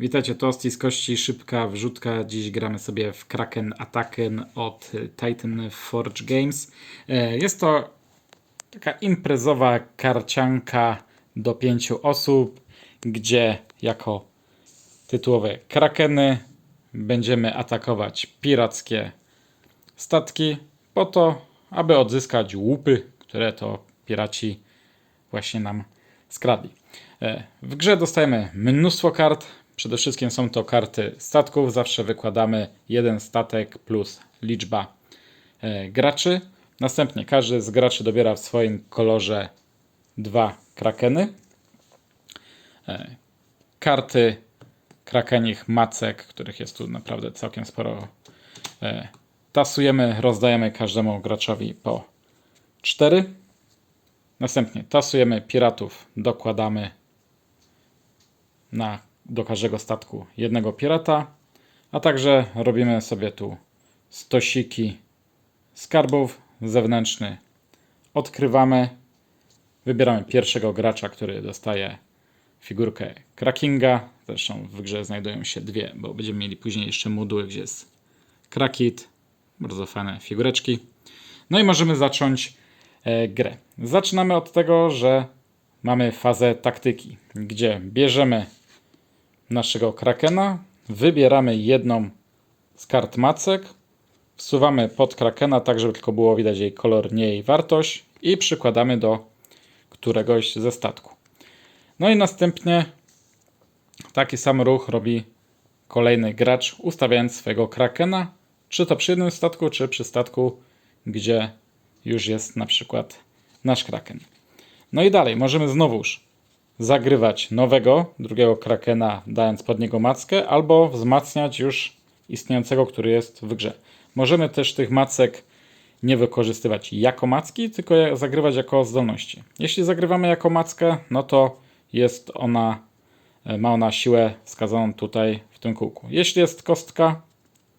Witajcie, Tosti z kości, szybka wrzutka. Dziś gramy sobie w Kraken Attacken od Titan Forge Games. E, Jest to taka imprezowa karcianka do pięciu osób, gdzie jako tytułowe Krakeny będziemy atakować pirackie statki po to, aby odzyskać łupy, które to piraci właśnie nam skradli. E, W grze dostajemy mnóstwo kart. Przede wszystkim są to karty statków. Zawsze wykładamy jeden statek plus liczba e, graczy. Następnie każdy z graczy dobiera w swoim kolorze dwa krakeny. E, Karty krakenich macek, których jest tu naprawdę całkiem sporo. e, Tasujemy, rozdajemy każdemu graczowi po cztery. Następnie tasujemy piratów, dokładamy na, do każdego statku jednego pirata, a także robimy sobie tu stosiki skarbów zewnętrzny. Odkrywamy, wybieramy pierwszego gracza, który dostaje figurkę Krakinga. Zresztą w grze znajdują się dwie, bo będziemy mieli później jeszcze moduły, gdzie jest Krakit. Bardzo fajne figureczki. No i możemy zacząć e, grę. Zaczynamy od tego, że mamy fazę taktyki, gdzie bierzemy naszego krakena, wybieramy jedną z kart macek, wsuwamy pod krakena, tak żeby tylko było widać jej kolor, nie jej wartość i przykładamy do któregoś ze statku. No i następnie taki sam ruch robi kolejny gracz, ustawiając swojego krakena, czy to przy jednym statku, czy przy statku, gdzie już jest na przykład nasz kraken. No i dalej, możemy znowuż zagrywać nowego, drugiego krakena, dając pod niego mackę, albo wzmacniać już istniejącego, który jest w grze. Możemy też tych macek nie wykorzystywać jako macki, tylko zagrywać jako zdolności. Jeśli zagrywamy jako mackę, no to jest ona, e, ma ona siłę wskazaną tutaj w tym kółku. Jeśli jest kostka,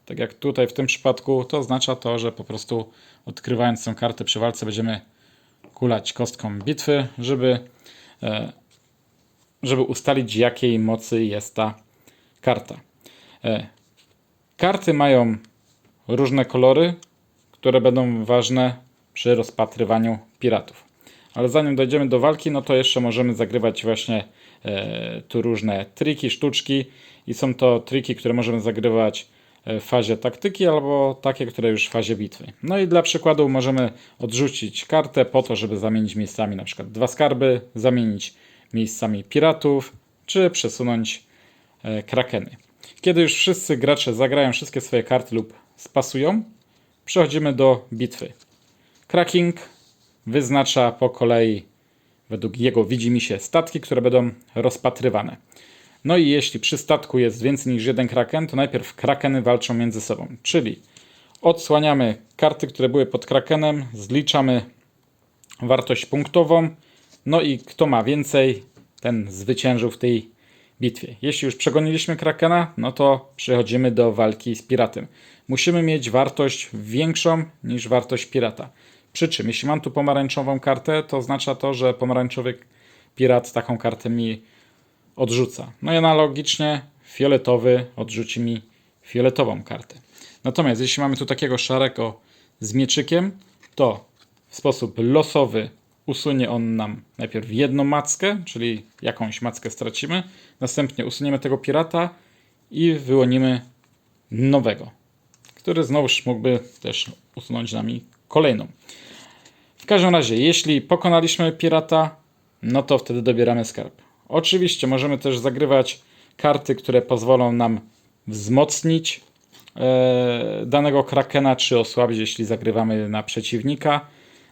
tak jak tutaj w tym przypadku, to oznacza to, że po prostu odkrywając tę kartę przy walce będziemy kulać kostką bitwy, żeby, e, żeby ustalić jakiej mocy jest ta karta. E, Karty mają różne kolory, które będą ważne przy rozpatrywaniu piratów. Ale zanim dojdziemy do walki, no to jeszcze możemy zagrywać właśnie e, tu różne triki, sztuczki i są to triki, które możemy zagrywać e, w fazie taktyki albo takie, które już w fazie bitwy. No i dla przykładu możemy odrzucić kartę po to, żeby zamienić miejscami na przykład dwa skarby, zamienić miejscami piratów, czy przesunąć e, krakeny. Kiedy już wszyscy gracze zagrają wszystkie swoje karty lub spasują, przechodzimy do bitwy. Kraking wyznacza po kolei według jego widzimisię statki, które będą rozpatrywane. No i jeśli przy statku jest więcej niż jeden kraken, to najpierw krakeny walczą między sobą. Czyli odsłaniamy karty, które były pod krakenem, zliczamy wartość punktową, no i kto ma więcej, ten zwyciężył w tej bitwie. Jeśli już przegoniliśmy krakena, no to przechodzimy do walki z piratem. Musimy mieć wartość większą niż wartość pirata. Przy czym, jeśli mam tu pomarańczową kartę, to oznacza to, że pomarańczowy pirat taką kartę mi odrzuca. No i analogicznie fioletowy odrzuci mi fioletową kartę. Natomiast jeśli mamy tu takiego szarego z mieczykiem, to w sposób losowy usunie on nam najpierw jedną mackę, czyli jakąś mackę stracimy, następnie usuniemy tego pirata i wyłonimy nowego, który znowuż mógłby też usunąć nami kolejną. W każdym razie, jeśli pokonaliśmy pirata, no to wtedy dobieramy skarb. Oczywiście możemy też zagrywać karty, które pozwolą nam wzmocnić e, danego krakena, czy osłabić, jeśli zagrywamy na przeciwnika.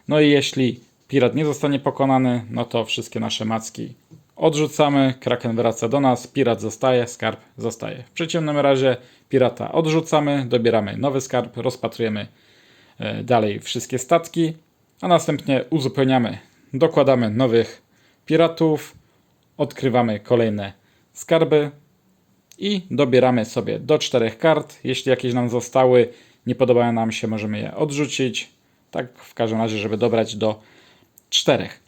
No i jeśli pirat nie zostanie pokonany, no to wszystkie nasze macki odrzucamy, kraken wraca do nas, pirat zostaje, skarb zostaje. W przeciwnym razie pirata odrzucamy, dobieramy nowy skarb, rozpatrujemy e, dalej wszystkie statki, a następnie uzupełniamy, dokładamy nowych piratów, odkrywamy kolejne skarby i dobieramy sobie do czterech kart. Jeśli jakieś nam zostały, nie podobają nam się, możemy je odrzucić. Tak w każdym razie, żeby dobrać do czterech.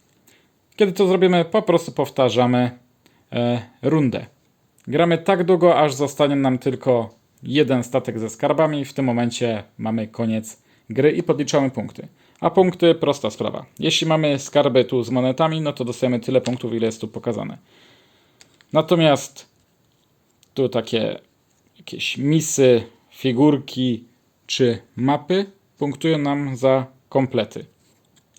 Kiedy to zrobimy, po prostu powtarzamy e, rundę. Gramy tak długo, aż zostanie nam tylko jeden statek ze skarbami. W tym momencie mamy koniec gry i podliczamy punkty. A punkty, prosta sprawa. Jeśli mamy skarby tu z monetami, no to dostajemy tyle punktów, ile jest tu pokazane. Natomiast tu takie jakieś misy, figurki czy mapy punktują nam za komplety.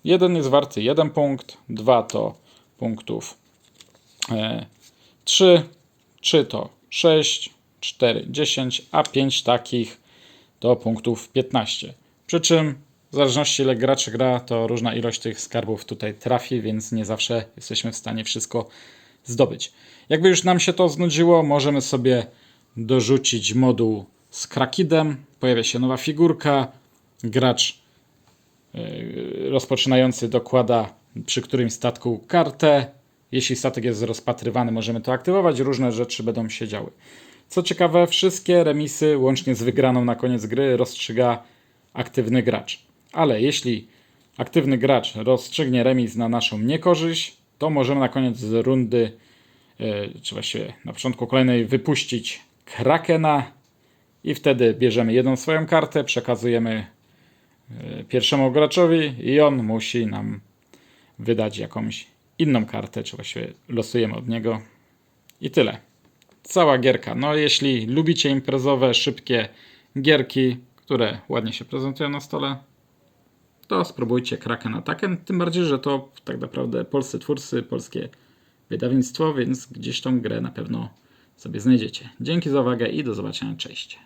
Jeden jest warty 1 punkt, 2 to punktów e, 3, 3 to 6, 4, 10, a 5 takich to punktów 15. Przy czym w zależności ile graczy gra, to różna ilość tych skarbów tutaj trafi, więc nie zawsze jesteśmy w stanie wszystko zdobyć. Jakby już nam się to znudziło, możemy sobie dorzucić moduł z krakidem. Pojawia się nowa figurka. Gracz yy, rozpoczynający dokłada przy którymś statku kartę. Jeśli statek jest rozpatrywany, możemy to aktywować. Różne rzeczy będą się działy. Co ciekawe, wszystkie remisy, łącznie z wygraną na koniec gry, rozstrzyga aktywny gracz. Ale jeśli aktywny gracz rozstrzygnie remis na naszą niekorzyść, to możemy na koniec rundy, e, czy właściwie na początku kolejnej, wypuścić Krakena i wtedy bierzemy jedną swoją kartę, przekazujemy pierwszemu graczowi i on musi nam wydać jakąś inną kartę, czy właściwie losujemy od niego. I tyle. Cała gierka. No, jeśli lubicie imprezowe, szybkie gierki, które ładnie się prezentują na stole, to spróbujcie Kraken Attacken. Tym bardziej, że to tak naprawdę polscy twórcy, polskie wydawnictwo, więc gdzieś tą grę na pewno sobie znajdziecie. Dzięki za uwagę i do zobaczenia. Cześć.